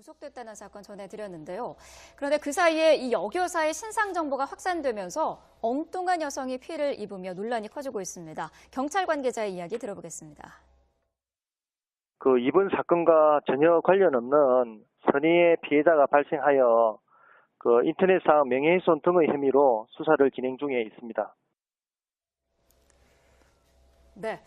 구속됐다는 사건 전해드렸는데요. 그런데 그 사이에 이 여교사의 신상 정보가 확산되면서 엉뚱한 여성이 피해를 입으며 논란이 커지고 있습니다. 경찰 관계자의 이야기 들어보겠습니다. 그 이번 사건과 전혀 관련 없는 선의의 피해자가 발생하여 그 인터넷상 명예훼손 등의 혐의로 수사를 진행 중에 있습니다. 네.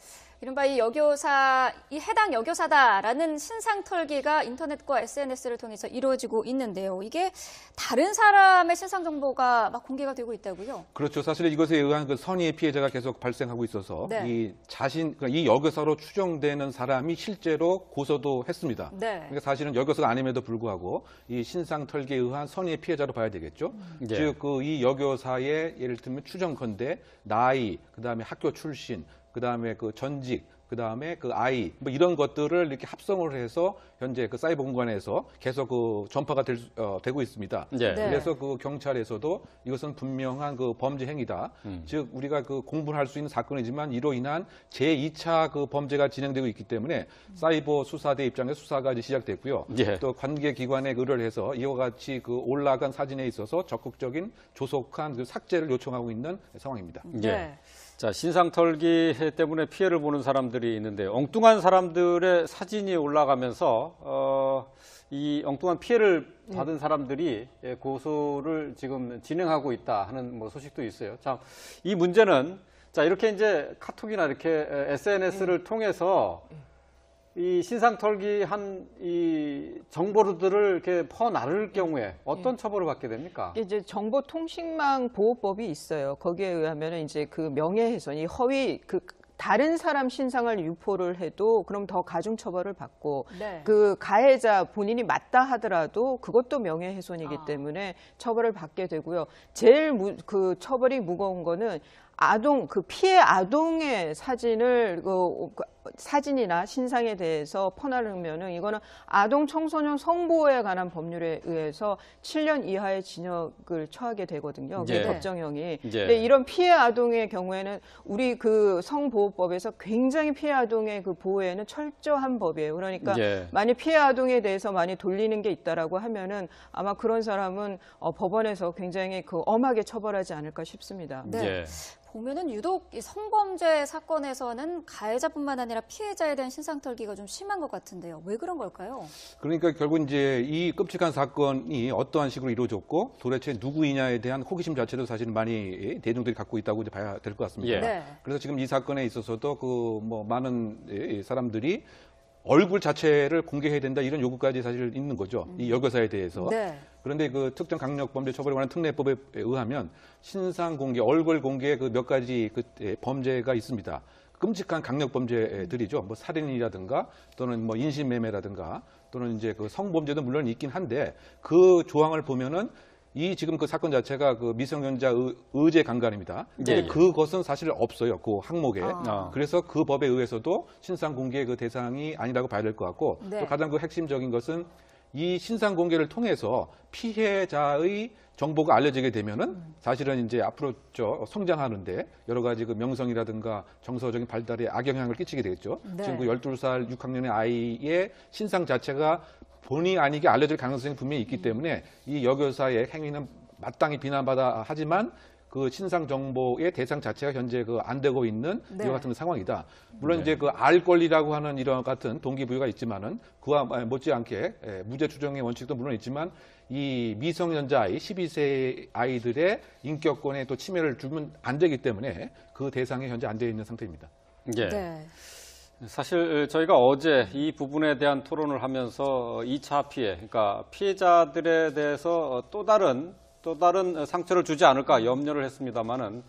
이른바 이 여교사, 이 해당 여교사다라는 신상 털기가 인터넷과 SNS를 통해서 이루어지고 있는데요. 이게 다른 사람의 신상 정보가 막 공개가 되고 있다고요? 그렇죠. 사실 이것에 의한 그 선의의 피해자가 계속 발생하고 있어서 네. 이 자신, 그러니까 이 여교사로 추정되는 사람이 실제로 고소도 했습니다. 네. 그러니까 사실은 여교사가 아님에도 불구하고 이 신상 털기에 의한 선의의 피해자로 봐야 되겠죠. 예. 즉, 그 이 여교사의 예를 들면 추정컨대 나이, 그 다음에 학교 출신, 그 다음에 그 전직, 그 다음에 그 아이, 뭐 이런 것들을 이렇게 합성을 해서 현재 그 사이버 공간에서 계속 그 전파가 될, 수- 어, 되고 있습니다. 예. 네. 그래서 그 경찰에서도 이것은 분명한 그 범죄 행위다. 음. 즉 우리가 그 공분할 수 있는 사건이지만 이로 인한 제2차 그 범죄가 진행되고 있기 때문에 사이버 수사대 입장에서 수사가 이제 시작됐고요. 예. 또 관계 기관에 의뢰를 해서 이와 같이 그 올라간 사진에 있어서 적극적인 조속한 그 삭제를 요청하고 있는 상황입니다. 예. 네. 자, 신상 털기 때문에 피해를 보는 사람들이 있는데 엉뚱한 사람들의 사진이 올라가면서 어, 이 엉뚱한 피해를 받은 사람들이 예, 고소를 지금 진행하고 있다 하는 뭐 소식도 있어요. 자, 이 문제는 자, 이렇게 이제 카톡이나 이렇게 SNS를 통해서 이 신상 털기 한 이 정보들을 이렇게 퍼 나를 경우에 어떤 처벌을 받게 됩니까? 이제 정보통신망 보호법이 있어요. 거기에 의하면 이제 그 명예훼손, 이 허위 그 다른 사람 신상을 유포를 해도 그럼 더 가중 처벌을 받고 네. 그 가해자 본인이 맞다 하더라도 그것도 명예훼손이기 아. 때문에 처벌을 받게 되고요. 제일 무, 그 처벌이 무거운 거는 아동 그 피해 아동의 사진을 그 사진이나 신상에 대해서 퍼나르면은 이거는 아동 청소년 성보호에 관한 법률에 의해서 7년 이하의 징역을 처하게 되거든요. 그게 예. 법정형이. 예. 근데 이런 피해 아동의 경우에는 우리 그 성보호법에서 굉장히 피해 아동의 그 보호에는 철저한 법이에요. 그러니까 예. 만약 피해 아동에 대해서 많이 돌리는 게 있다라고 하면은 아마 그런 사람은 어, 법원에서 굉장히 그 엄하게 처벌하지 않을까 싶습니다. 네. 예. 보면은 유독 이 성범죄 사건에서는 가해자뿐만 아니라 피해자에 대한 신상 털기가 좀 심한 것 같은데요. 왜 그런 걸까요? 그러니까 결국 이제 이 끔찍한 사건이 어떠한 식으로 이루어졌고 도대체 누구이냐에 대한 호기심 자체도 사실 많이 대중들이 갖고 있다고 이제 봐야 될 것 같습니다. 예. 네. 그래서 지금 이 사건에 있어서도 그 뭐 많은 예, 사람들이 얼굴 자체를 공개해야 된다 이런 요구까지 사실 있는 거죠. 이 여교사에 대해서. 네. 그런데 그 특정 강력범죄 처벌에 관한 특례법에 의하면 신상 공개, 얼굴 공개 그 몇 가지 그 예, 범죄가 있습니다. 끔찍한 강력 범죄들이죠. 뭐 살인이라든가 또는 뭐 인신매매라든가 또는 이제 그 성범죄도 물론 있긴 한데 그 조항을 보면은 이 지금 그 사건 자체가 그 미성년자 의, 의제 강간입니다. 근데 예, 예. 그것은 사실 없어요. 그 항목에. 아. 그래서 그 법에 의해서도 신상 공개 그 대상이 아니라고 봐야 될 것 같고 네. 또 가장 그 핵심적인 것은 이 신상 공개를 통해서 피해자의 정보가 알려지게 되면은 사실은 이제 앞으로 저 성장하는데 여러 가지 그 명성이라든가 정서적인 발달에 악영향을 끼치게 되겠죠. 네. 지금 그 12살 6학년의 아이의 신상 자체가 본의 아니게 알려질 가능성이 분명히 있기 때문에 이 여교사의 행위는 마땅히 비난받아 하지만 그 신상 정보의 대상 자체가 현재 그 안 되고 있는 네. 이와 같은 상황이다. 물론 이제 그 알 권리라고 하는 이런 같은 동기부여가 있지만은 그와 못지않게 예, 무죄 추정의 원칙도 물론 있지만 이 미성년자 아이 12세 아이들의 인격권에 또 침해를 주면 안 되기 때문에 그 대상에 현재 안 되어 있는 상태입니다. 예. 네. 사실 저희가 어제 이 부분에 대한 토론을 하면서 2차 피해, 그러니까 피해자들에 대해서 또 다른 또 다른 상처를 주지 않을까 염려를 했습니다만은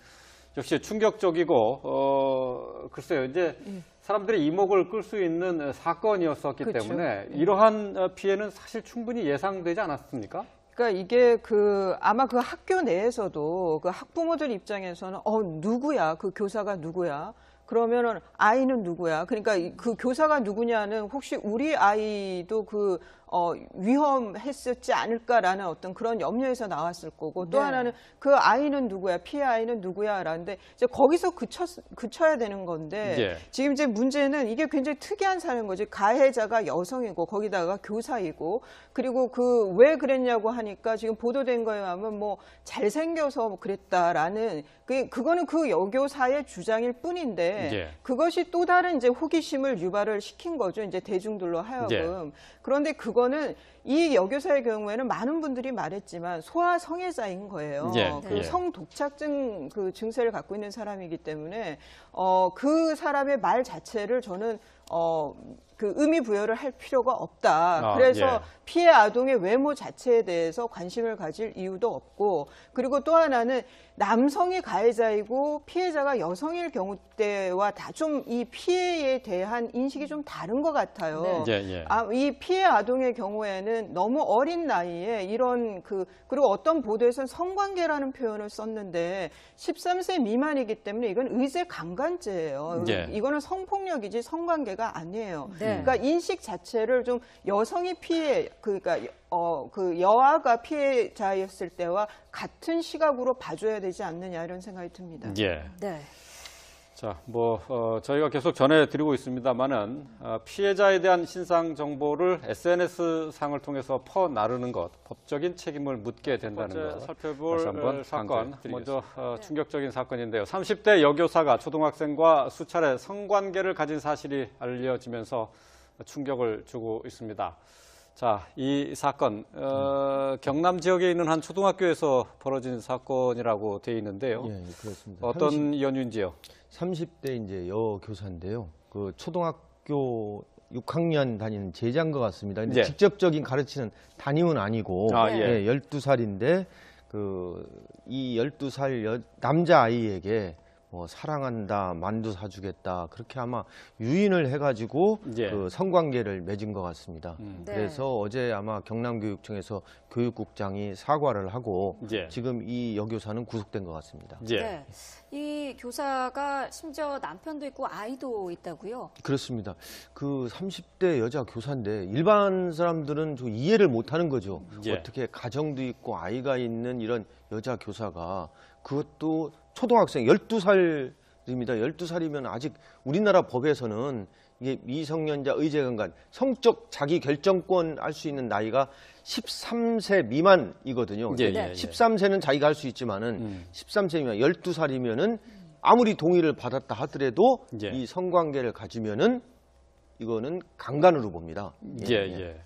역시 충격적이고 어 글쎄요 이제 사람들의 이목을 끌 수 있는 사건이었었기 그쵸. 때문에 이러한 피해는 사실 충분히 예상되지 않았습니까? 그러니까 이게 그 아마 그 학교 내에서도 그 학부모들 입장에서는 어 누구야? 그 교사가 누구야? 그러면은 아이는 누구야? 그러니까 이- 그 교사가 누구냐는 혹시 우리 아이도 그 어, 위험했었지 않을까라는 어떤 그런 염려에서 나왔을 거고 또 네. 하나는 그 아이는 누구야 피해 아이는 누구야라는데 이제 거기서 그쳐 그쳐야 되는 건데 예. 지금 이제 문제는 이게 굉장히 특이한 사례인 거지 가해자가 여성이고 거기다가 교사이고 그리고 그 왜 그랬냐고 하니까 지금 보도된 거에 하면 뭐 잘생겨서 뭐 그랬다라는 그 그거는 그 여교사의 주장일 뿐인데 예. 그것이 또 다른 이제 호기심을 유발을 시킨 거죠 이제 대중들로 하여금 그런데 그 거는 이 여교사의 경우에는 많은 분들이 말했지만 소아 성애자인 거예요. 예, 그 예. 성독착증 그 증세를 갖고 있는 사람이기 때문에 어 그 사람의 말 자체를 저는 어 그 의미 부여를 할 필요가 없다. 아, 그래서 예. 피해 아동의 외모 자체에 대해서 관심을 가질 이유도 없고 그리고 또 하나는 남성이 가해자이고 피해자가 여성일 경우 때와 다 좀 이 피해에 대한 인식이 좀 다른 것 같아요. 예, 예. 아, 이 피해 아동의 경우에는 너무 어린 나이에 이런 그 그리고 어떤 보도에서는 성관계라는 표현을 썼는데 13세 미만이기 때문에 이건 의제 강간죄예요. 예. 이거는 성폭력이지 성관계가 아니에요. 네. 그러니까 인식 자체를 좀 여성이 피해 그러니까 어 그 여아가 피해자였을 때와 같은 시각으로 봐줘야 되지 않느냐 이런 생각이 듭니다. 예. 네. 자, 뭐 어, 저희가 계속 전해드리고 있습니다만은 어, 피해자에 대한 신상 정보를 SNS 상을 통해서 퍼 나르는 것 법적인 책임을 묻게 된다는 것. 살펴볼 다시 한번 어, 사건. 먼저 어, 충격적인 사건인데요. 30대 여교사가 초등학생과 수차례 성관계를 가진 사실이 알려지면서 충격을 주고 있습니다. 자, 이 사건 어, 경남 지역에 있는 한 초등학교에서 벌어진 사건이라고 되어 있는데요. 예, 그렇습니다. 어떤 연유인지요? 30대 이제 여 교사인데요. 그 초등학교 6학년 다니는 제자인 것 같습니다. 근데 예. 직접적인 가르치는 담임은 아니고 아, 네. 예. 예, 12살인데 그 이 12살 여, 남자 아이에게 뭐 사랑한다, 만두 사주겠다 그렇게 아마 유인을 해가지고 예. 그 성관계를 맺은 것 같습니다. 음. 네. 그래서 어제 아마 경남교육청에서 교육국장이 사과를 하고 예. 지금 이 여교사는 구속된 것 같습니다. 예. 네. 이 교사가 심지어 남편도 있고 아이도 있다고요? 그렇습니다. 그 30대 여자 교사인데 일반 사람들은 좀 이해를 못 하는 거죠. 예. 어떻게 가정도 있고 아이가 있는 이런 여자 교사가 그것도 초등학생 12살입니다. 12살이면 아직 우리나라 법에서는 이게 미성년자 의제강간 성적 자기 결정권 할 수 있는 나이가 13세 미만이거든요. 예, 네. 예, 예. 13세는 자기가 할 수 있지만은 음. 13세 미만 12살이면은 아무리 동의를 받았다 하더라도 예. 이 성관계를 가지면은 이거는 강간으로 봅니다. 예, 예.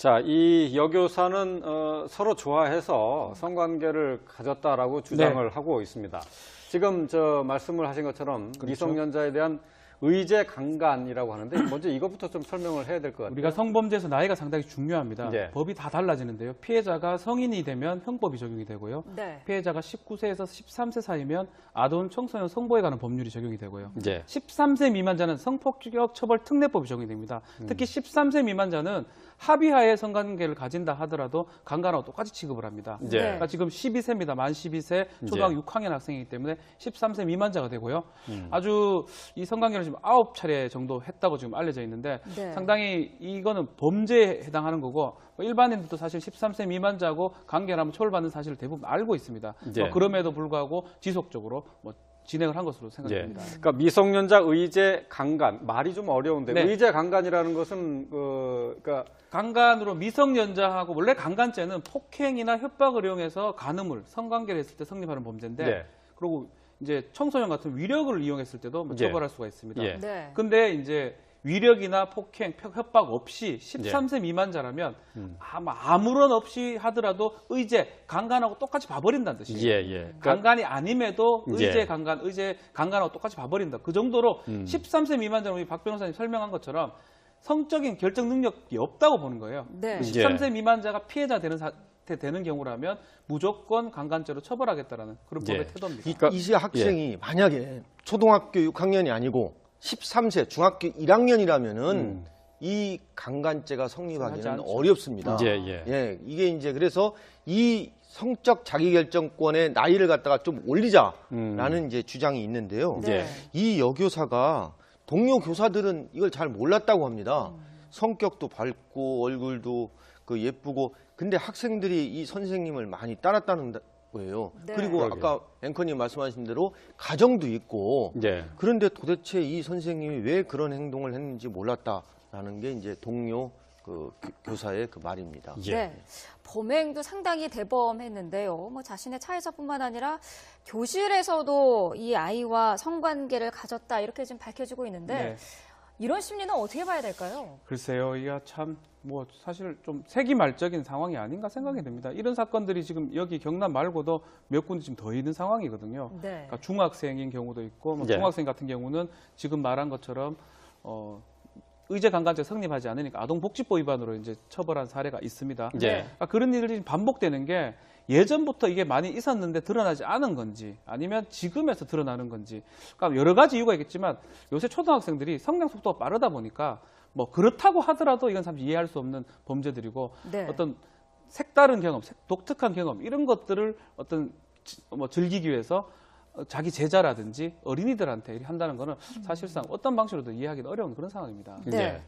자, 이 여교사는 어, 서로 좋아해서 성관계를 가졌다라고 주장을 하고 있습니다. 지금 저 말씀을 하신 것처럼 미성년자에 대한 의제 강간이라고 하는데 먼저 이것부터 좀 설명을 해야 될 것 같아요. 우리가 성범죄에서 나이가 상당히 중요합니다. 예. 법이 다 달라지는데요. 피해자가 성인이 되면 형법이 적용이 되고요. 네. 피해자가 19세에서 13세 사이면 아동 청소년 성보에 관한 법률이 적용이 되고요. 예. 13세 미만자는 성폭력 처벌 특례법이 적용이 됩니다. 음. 특히 13세 미만자는 합의하에 성관계를 가진다 하더라도 강간하고 똑같이 취급을 합니다. 예. 그러니까 지금 12세입니다. 만 12세 초등학교 6학년 학생이기 때문에 13세 미만자가 되고요. 음. 아주 이 성관계를 지금 9차례 정도 했다고 지금 알려져 있는데 네. 상당히 이거는 범죄에 해당하는 거고 뭐 일반인들도 사실 13세 미만자고 관계를 하면 처벌받는 사실을 대부분 알고 있습니다. 예. 뭐 그럼에도 불구하고 지속적으로 뭐 진행을 한 것으로 예. 생각됩니다. 그러니까 미성년자 의제 강간 말이 좀 어려운데 네. 의제 강간이라는 것은 그 그러니까 강간으로 미성년자하고 원래 강간죄는 폭행이나 협박을 이용해서 간음을 성관계를 했을 때 성립하는 범죄인데 네. 그리고 이제 청소년 같은 위력을 이용했을 때도 뭐 예. 처벌할 수가 있습니다. 예. 네. 근데 이제 위력이나 폭행, 펴- 협박 없이 13세 미만자라면 음. 아마 아무런 없이 하더라도 의제, 강간하고 똑같이 봐버린다는 뜻이에요. 예, 예. 그러니까 강간이 아님에도 의제, 예. 강간, 의제, 강간하고 똑같이 봐버린다. 그 정도로 음. 13세 미만자는 우리 박 변호사님 설명한 것처럼 성적인 결정 능력이 없다고 보는 거예요. 네. 그 13세 미만자가 피해자 되는 사, 되는 경우라면 무조건 강간죄로 처벌하겠다라는 그런 예. 법의 태도입니다. 그러니까 이 학생이 만약에 초등학교 6학년이 아니고 13세 중학교 1학년이라면은 음. 이 강간죄가 성립하기는. 어렵습니다. 예, 예. 예, 이게 이제 그래서 이 성적 자기결정권의 나이를 갖다가 좀 올리자라는 이제 주장이 있는데요. 네. 예. 이 여교사가 동료 교사들은 이걸 잘 몰랐다고 합니다. 성격도 밝고 얼굴도 그 예쁘고 근데 학생들이 이 선생님을 많이 따랐다는 거예요. 네. 그리고 그러게요. 아까 앵커님 말씀하신 대로 가정도 있고 예. 그런데 도대체 이 선생님이 왜 그런 행동을 했는지 몰랐다라는 게 이제 동료 그 교- 교사의 그 말입니다. 예. 네. 범행도 상당히 대범했는데요. 뭐 자신의 차에서뿐만 아니라 교실에서도 이 아이와 성관계를 가졌다 이렇게 지금 밝혀지고 있는데 네. 이런 심리는 어떻게 봐야 될까요? 글쎄요, 이게 참 뭐 사실 좀 세기말적인 상황이 아닌가 생각이 듭니다. 이런 사건들이 지금 여기 경남 말고도 몇 군데 지금 더 있는 상황이거든요. 네. 그러니까 중학생인 경우도 있고 뭐 예. 중학생 같은 경우는 지금 말한 것처럼 어, 의제 강간죄 성립하지 않으니까 아동복지법 위반으로 이제 처벌한 사례가 있습니다. 예. 그러니까 그런 일들이 반복되는 게 예전부터 이게 많이 있었는데 드러나지 않은 건지 아니면 지금에서 드러나는 건지 그러니까 여러 가지 이유가 있겠지만 요새 초등학생들이 성장 속도가 빠르다 보니까 뭐 그렇다고 하더라도 이건 참 이해할 수 없는 범죄들이고 네. 어떤 색다른 경험, 색- 독특한 경험 이런 것들을 어떤 지- 뭐 즐기기 위해서 어, 자기 제자라든지 어린이들한테 이렇게 한다는 거는 사실상 어떤 방식으로도 이해하기 어려운 그런 상황입니다. 네. 예.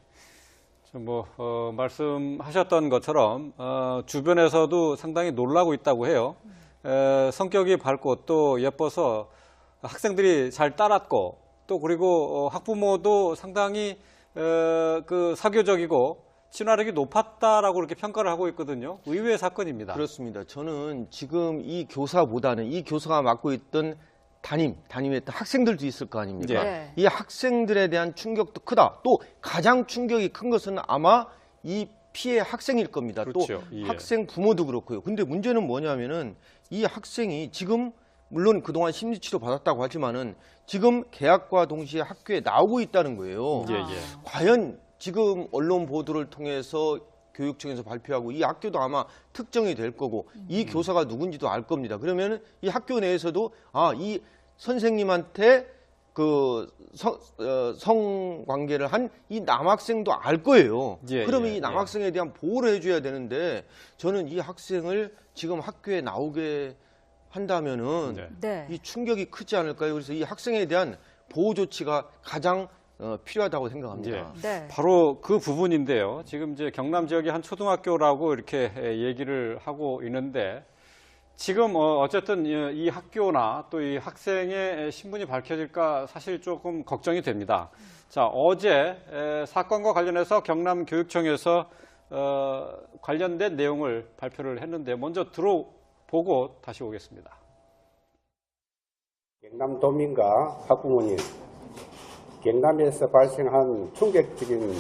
지금 뭐 어, 말씀하셨던 것처럼 어, 주변에서도 상당히 놀라고 있다고 해요. 에, 성격이 밝고 또 예뻐서 학생들이 잘 따랐고 또 그리고 어, 학부모도 상당히 어, 그 사교적이고 친화력이 높았다라고 그렇게 평가를 하고 있거든요. 의외의 사건입니다. 그렇습니다. 저는 지금 이 교사보다는 이 교사가 맡고 있던 담임, 담임했던 학생들도 있을 거 아닙니까? 네. 이 학생들에 대한 충격도 크다. 또 가장 충격이 큰 것은 아마 이 피해 학생일 겁니다. 그렇죠. 또 예. 학생 부모도 그렇고요. 근데 문제는 뭐냐면은 이 학생이 지금 물론 그동안 심리치료 받았다고 하지만은 지금 계약과 동시에 학교에 나오고 있다는 거예요. 예, 아. 예. 과연 지금 언론 보도를 통해서 교육청에서 발표하고 이 학교도 아마 특정이 될 거고 이 교사가 누군지도 알 겁니다. 그러면 이 학교 내에서도 아 이 선생님한테 그 성, 어, 성관계를 한 이 남학생도 알 거예요. 예, 그러면 예, 이 남학생에 대한 보호를 해줘야 되는데 저는 이 학생을 지금 학교에 나오게 한다면은 네. 네. 이 충격이 크지 않을까요? 그래서 이 학생에 대한 보호 조치가 가장 어, 필요하다고 생각합니다. 네. 바로 그 부분인데요. 지금 이제 경남 지역의 한 초등학교라고 이렇게 에, 얘기를 하고 있는데 지금 어, 어쨌든 이- 이 학교나 또 이 학생의 신분이 밝혀질까 사실 조금 걱정이 됩니다. 자 어제 에, 사건과 관련해서 경남 교육청에서 어, 관련된 내용을 발표를 했는데 먼저 들어 보고 다시 오겠습니다. 경남 도민과 학부모님, 경남에서 발생한 충격적인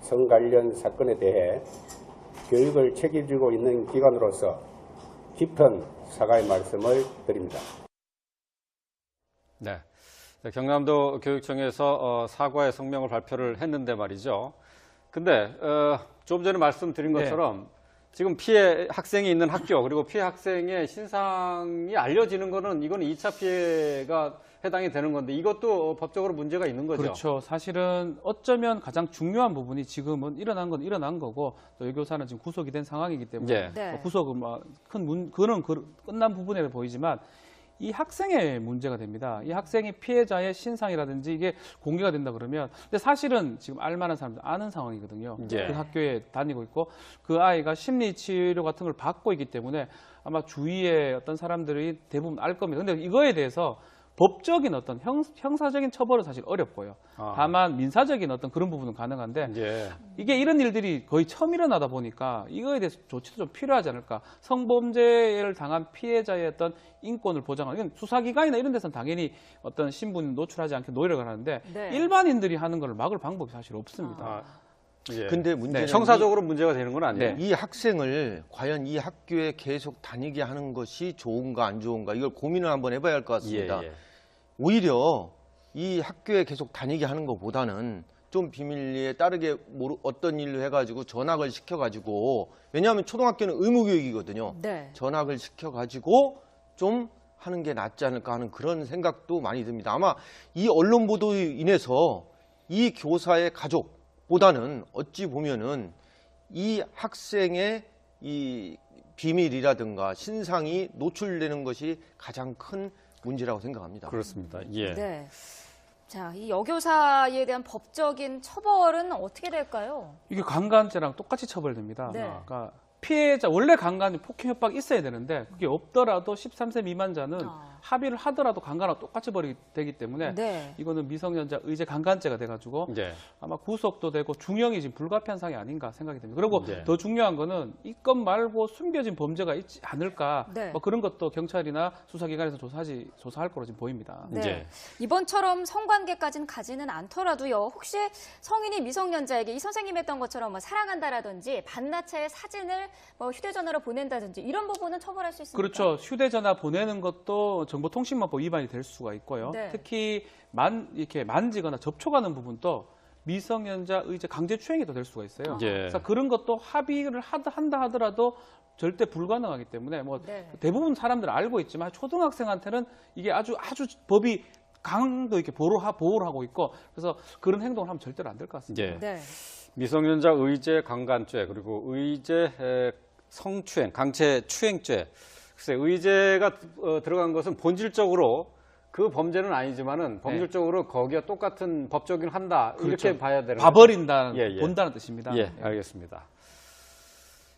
성 관련 사건에 대해 교육을 책임지고 있는 기관으로서 깊은 사과의 말씀을 드립니다. 네. 네, 경남도 교육청에서 어, 사과의 성명을 발표를 했는데 말이죠. 근데 어, 좀 전에 말씀드린 네. 것처럼 지금 피해 학생이 있는 학교 그리고 피해 학생의 신상이 알려지는 거는 이거는 2차 피해가 해당이 되는 건데 이것도 법적으로 문제가 있는 거죠. 그렇죠. 사실은 어쩌면 가장 중요한 부분이 지금은 일어난 건 일어난 거고 또 여교사는 지금 구속이 된 상황이기 때문에 예. 네. 뭐 구속은 뭐큰 문, 그런 그- 끝난 부분에 보이지만 이 학생의 문제가 됩니다. 이 학생이 피해자의 신상이라든지 이게 공개가 된다 그러면 근데 사실은 지금 알만한 사람들 아는 상황이거든요. 예. 그 학교에 다니고 있고 그 아이가 심리 치료 같은 걸 받고 있기 때문에 아마 주위에 어떤 사람들이 대부분 알 겁니다. 근데 이거에 대해서 법적인 어떤 형, 형사적인 처벌은 사실 어렵고요. 아. 다만 민사적인 어떤 그런 부분은 가능한데 예. 이게 이런 일들이 거의 처음 일어나다 보니까 이거에 대해서 조치도 좀 필요하지 않을까. 성범죄를 당한 피해자의 어떤 인권을 보장하는 수사기관이나 이런 데서는 당연히 어떤 신분 노출하지 않게 노력을 하는데 네. 일반인들이 하는 걸 막을 방법이 사실 없습니다. 아, 예. 근데 문제는 형사적으로 문제가 되는 건 아니에요. 네. 이 학생을 과연 이 학교에 계속 다니게 하는 것이 좋은가 안 좋은가 이걸 고민을 한번 해봐야 할 것 같습니다. 예, 예. 오히려 이 학교에 계속 다니게 하는 것보다는 좀 비밀리에 따르게 모르- 어떤 일로 해가지고 전학을 시켜가지고 왜냐하면 초등학교는 의무교육이거든요. 네. 전학을 시켜가지고 좀 하는 게 낫지 않을까 하는 그런 생각도 많이 듭니다. 아마 이 언론 보도로 인해서 이 교사의 가족 보다는 어찌 보면은 이 학생의 이 비밀이라든가 신상이 노출되는 것이 가장 큰 문제라고 생각합니다. 그렇습니다. 예. 네. 자, 이 여교사에 대한 법적인 처벌은 어떻게 될까요? 이게 강간죄랑 똑같이 처벌됩니다. 네. 그러니까 피해자 원래 강간 폭행 협박 있어야 되는데 그게 없더라도 13세 미만자는 아. 합의를 하더라도 강간하고 똑같이 벌이 되기 때문에 네. 이거는 미성년자 의제 강간죄가 돼가지고 예. 아마 구속도 되고 중형이 지금 불가피한 상황이 아닌가 생각이 됩니다. 그리고 네. 더 중요한 거는 이 건 말고 숨겨진 범죄가 있지 않을까 네. 뭐 그런 것도 경찰이나 수사기관에서 조사하지 조사할 거로 지금 보입니다. 네. 예. 이번처럼 성관계까지는 가지는 않더라도요. 혹시 성인이 미성년자에게 이 선생님 했던 것처럼 뭐 사랑한다라든지 반나체의 사진을 뭐 휴대전화로 보낸다든지 이런 부분은 처벌할 수 있습니까? 그렇죠. 휴대전화 보내는 것도 정보통신망법 위반이 될 수가 있고요. 네. 특히 만 이렇게 만지거나 접촉하는 부분도 미성년자 의제 강제 추행이 또될 수가 있어요. 예. 그래서 그런 것도 합의를 하다, 한다 하더라도 절대 불가능하기 때문에 뭐 네. 대부분 사람들은 알고 있지만 초등학생한테는 이게 아주 아주 법이 강도 이렇게 보호를, 하- 보호를 하고 있고 그래서 그런 행동을 하면 절대로 안 될 것 같습니다. 예. 네. 미성년자 의제 강간죄 그리고 의제 에, 성추행, 강제 추행죄. 글쎄 의제가 어, 들어간 것은 본질적으로 그 범죄는 아니지만은 범질적으로 거기에 똑같은 법적인 한다 이렇게 그렇죠. 봐야 되는 거죠. 봐버린다, 예, 예. 본다는 뜻입니다. 예, 알겠습니다.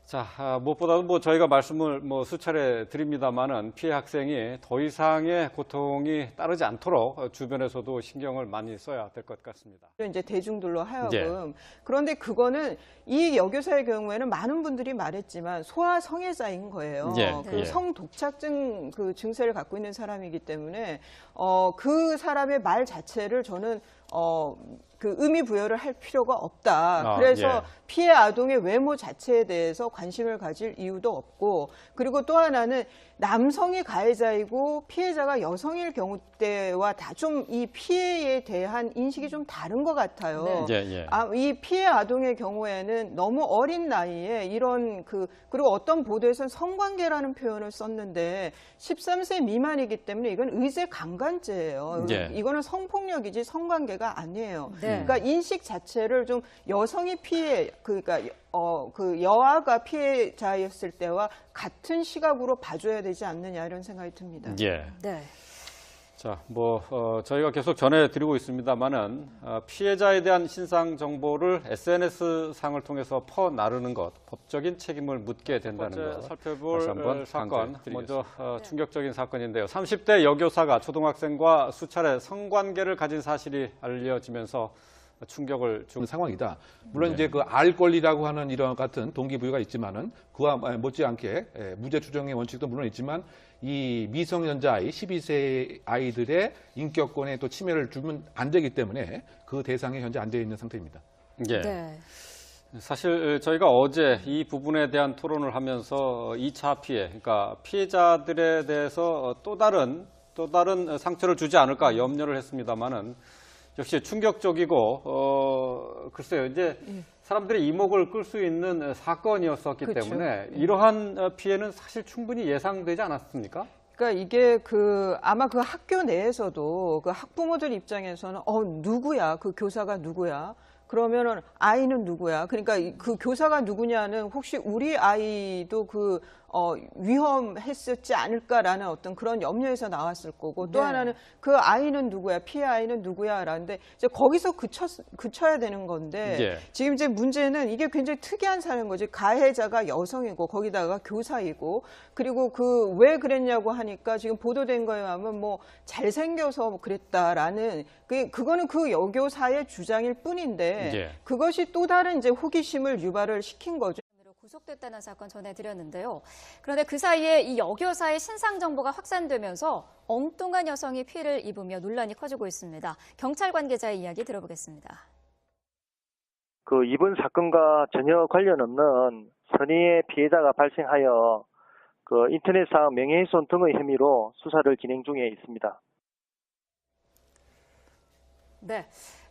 자, 아, 무엇보다도 뭐 저희가 말씀을 뭐 수차례 드립니다만은 피해 학생이 더 이상의 고통이 따르지 않도록 어, 주변에서도 신경을 많이 써야 될 것 같습니다. 이제 대중들로 하여금 예. 그런데 그거는 이 여교사의 경우에는 많은 분들이 말했지만 소아 성애자인 거예요. 예, 그 예. 성독착증 그 증세를 갖고 있는 사람이기 때문에 어, 그 사람의 말 자체를 저는 어, 그 의미 부여를 할 필요가 없다. 아, 그래서 예. 피해 아동의 외모 자체에 대해서 관심을 가질 이유도 없고 그리고 또 하나는 남성이 가해자이고 피해자가 여성일 경우 때와 다 좀 이 피해에 대한 인식이 좀 다른 것 같아요. 예, 예. 아, 이 피해 아동의 경우에는 너무 어린 나이에 이런 그 그리고 어떤 보도에서는 성관계라는 표현을 썼는데 13세 미만이기 때문에 이건 의제 강간죄예요. 예. 이거는 성폭력이지 성관계 가 아니에요. 네. 그러니까 인식 자체를 좀 여성이 피해 그러니까 어 그 여아가 피해자였을 때와 같은 시각으로 봐줘야 되지 않느냐 이런 생각이 듭니다. 예. 네. 자, 뭐 어, 저희가 계속 전해드리고 있습니다만은 어, 피해자에 대한 신상 정보를 SNS 상을 통해서 퍼 나르는 것, 법적인 책임을 묻게 된다는 것. 살펴볼 한번 어, 사건. 먼저 어, 충격적인 사건인데요. 30대 여교사가 초등학생과 수차례 성관계를 가진 사실이 알려지면서 충격을 주. 그런 상황이다. 물론 이제 그 알 권리라고 하는 이런 같은 동기부여가 있지만은 그와 못지않게 예, 무죄 추정의 원칙도 물론 있지만 이 미성년자 아이 12세 아이들의 인격권에 또 침해를 주면 안 되기 때문에 그 대상에 현재 안 되어 있는 상태입니다. 예. 네. 사실 저희가 어제 이 부분에 대한 토론을 하면서 2차 피해, 그러니까 피해자들에 대해서 또 다른 또 다른 상처를 주지 않을까 염려를 했습니다만은 역시 충격적이고 어 글쎄요 이제 사람들의 이목을 끌 수 있는 사건이었었기 그쵸. 때문에 이러한 어, 피해는 사실 충분히 예상되지 않았습니까? 그러니까 이게 그 아마 그 학교 내에서도 그 학부모들 입장에서는 어 누구야 그 교사가 누구야 그러면은 아이는 누구야 그러니까 이- 그 교사가 누구냐는 혹시 우리 아이도 그 어, 위험했었지 않을까라는 어떤 그런 염려에서 나왔을 거고 또 네. 하나는 그 아이는 누구야 피해 아이는 누구야라는데 이제 거기서 그쳐 그쳐야 되는 건데 예. 지금 이제 문제는 이게 굉장히 특이한 사례인 거지. 가해자가 여성이고 거기다가 교사이고 그리고 그 왜 그랬냐고 하니까 지금 보도된 거에 하면 뭐 잘생겨서 그랬다라는 그 그거는 그 여교사의 주장일 뿐인데 예. 그것이 또 다른 이제 호기심을 유발을 시킨 거죠. 구속됐다는 사건 전해드렸는데요. 그런데 그 사이에 이 여교사의 신상 정보가 확산되면서 엉뚱한 여성이 피해를 입으며 논란이 커지고 있습니다. 경찰 관계자의 이야기 들어보겠습니다. 그 이번 사건과 전혀 관련 없는 선의의 피해자가 발생하여 그 인터넷상 명예훼손 등의 혐의로 수사를 진행 중에 있습니다. 네.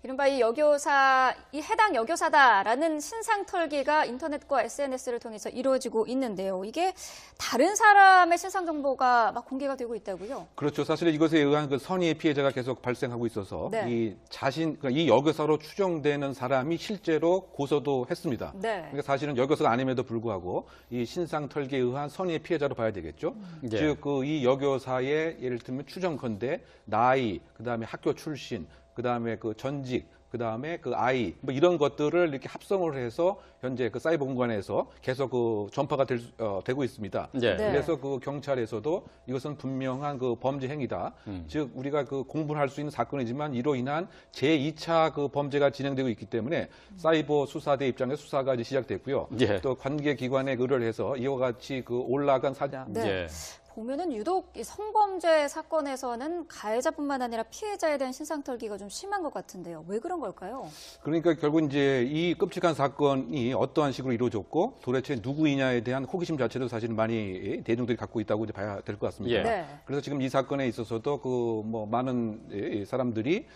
이른바 이 여교사, 이 해당 여교사다라는 신상 털기가 인터넷과 SNS를 통해서 이루어지고 있는데요. 이게 다른 사람의 신상 정보가 막 공개가 되고 있다고요? 그렇죠. 사실 이것에 의한 그 선의의 피해자가 계속 발생하고 있어서 네. 이 자신, 그러니까 이 여교사로 추정되는 사람이 실제로 고소도 했습니다. 네. 그러니까 사실은 여교사가 아님에도 불구하고 이 신상 털기에 의한 선의의 피해자로 봐야 되겠죠. 예. 즉그 이 여교사의 예를 들면 추정컨대 나이, 그 다음에 학교 출신, 그다음에 그 전직, 그다음에 그 아이 뭐 이런 것들을 이렇게 합성을 해서 현재 그 사이버 공간에서 계속 그 전파가 될, 수- 어, 되고 있습니다. 예. 네. 그래서 그 경찰에서도 이것은 분명한 그 범죄 행위다. 음. 즉 우리가 그 공분할 수 있는 사건이지만 이로 인한 제2차 그 범죄가 진행되고 있기 때문에 사이버 수사대 입장에서 수사가 이제 시작됐고요. 예. 또 관계 기관에 의뢰를 해서 이와 같이 그 올라간 사진 네. 예. 보면은 유독 이 성범죄 사건에서는 가해자뿐만 아니라 피해자에 대한 신상털기가 좀 심한 것 같은데요. 왜 그런 걸까요? 그러니까 결국 이제 이 끔찍한 사건이 어떠한 식으로 이루어졌고 도대체 누구이냐에 대한 호기심 자체도 사실 많이 대중들이 갖고 있다고 이제 봐야 될 것 같습니다. 예. 네. 그래서 지금 이 사건에 있어서도 그 뭐 많은 예, 사람들이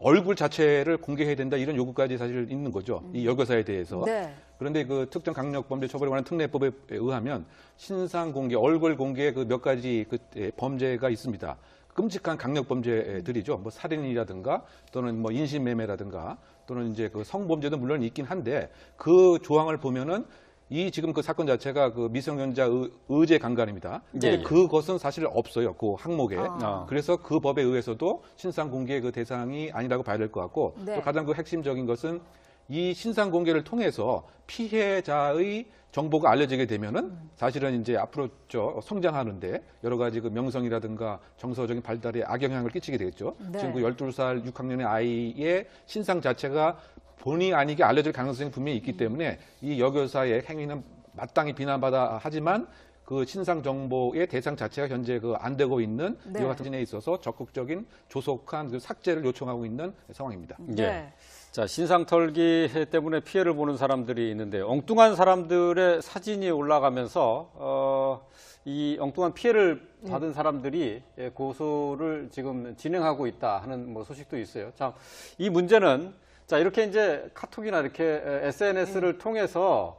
얼굴 자체를 공개해야 된다 이런 요구까지 사실 있는 거죠. 이 여교사에 대해서. 네. 그런데 그 특정 강력범죄 처벌에 관한 특례법에 의하면 신상 공개, 얼굴 공개 그 몇 가지 그 예, 범죄가 있습니다. 끔찍한 강력범죄들이죠. 뭐 살인이라든가 또는 뭐 인신매매라든가 또는 이제 그 성범죄도 물론 있긴 한데 그 조항을 보면은 이 지금 그 사건 자체가 그 미성년자 의, 의제 강간입니다. 예, 근데 예. 그것은 사실 없어요. 그 항목에. 아. 그래서 그 법에 의해서도 신상 공개 그 대상이 아니라고 봐야 될 것 같고 네. 또 가장 그 핵심적인 것은 이 신상 공개를 통해서 피해자의 정보가 알려지게 되면은 사실은 이제 앞으로 저 성장하는데 여러 가지 그 명성이라든가 정서적인 발달에 악영향을 끼치게 되겠죠. 네. 지금 그 12살 6학년의 아이의 신상 자체가 본의 아니게 알려질 가능성이 분명히 있기 때문에 이 여교사의 행위는 마땅히 비난받아 하지만 그 신상 정보의 대상 자체가 현재 그 안 되고 있는 네. 이와 같은 진에 있어서 적극적인 조속한 그 삭제를 요청하고 있는 상황입니다. 네. 자, 신상 털기 때문에 피해를 보는 사람들이 있는데 엉뚱한 사람들의 사진이 올라가면서 어, 이 엉뚱한 피해를 받은 사람들이 예, 고소를 지금 진행하고 있다 하는 뭐 소식도 있어요. 자, 이 문제는 자, 이렇게 이제 카톡이나 이렇게 SNS를 통해서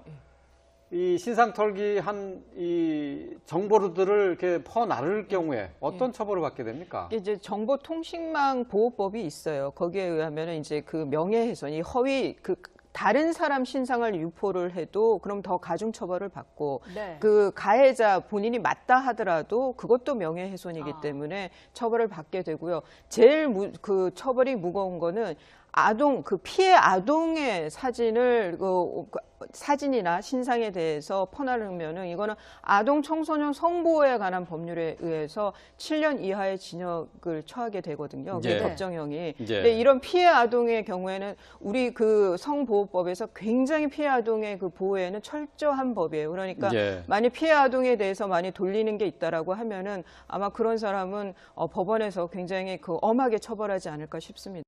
이 신상털기 한 이 정보들을 이렇게 퍼 나를 경우에 어떤 처벌을 받게 됩니까? 이제 정보통신망 보호법이 있어요. 거기에 의하면 이제 그 명예훼손, 이 허위 그 다른 사람 신상을 유포를 해도 그럼 더 가중 처벌을 받고 네. 그 가해자 본인이 맞다 하더라도 그것도 명예훼손이기 아. 때문에 처벌을 받게 되고요. 제일 무, 그 처벌이 무거운 거는 아동 그 피해 아동의 사진을 그 사진이나 신상에 대해서 퍼나르면은 이거는 아동 청소년 성보호에 관한 법률에 의해서 7년 이하의 징역을 처하게 되거든요. 예. 법정형이. 예. 근데 이런 피해 아동의 경우에는 우리 그 성보호법에서 굉장히 피해 아동의 그 보호에는 철저한 법이에요. 그러니까 예. 만약 피해 아동에 대해서 많이 돌리는 게 있다라고 하면은 아마 그런 사람은 어, 법원에서 굉장히 그 엄하게 처벌하지 않을까 싶습니다.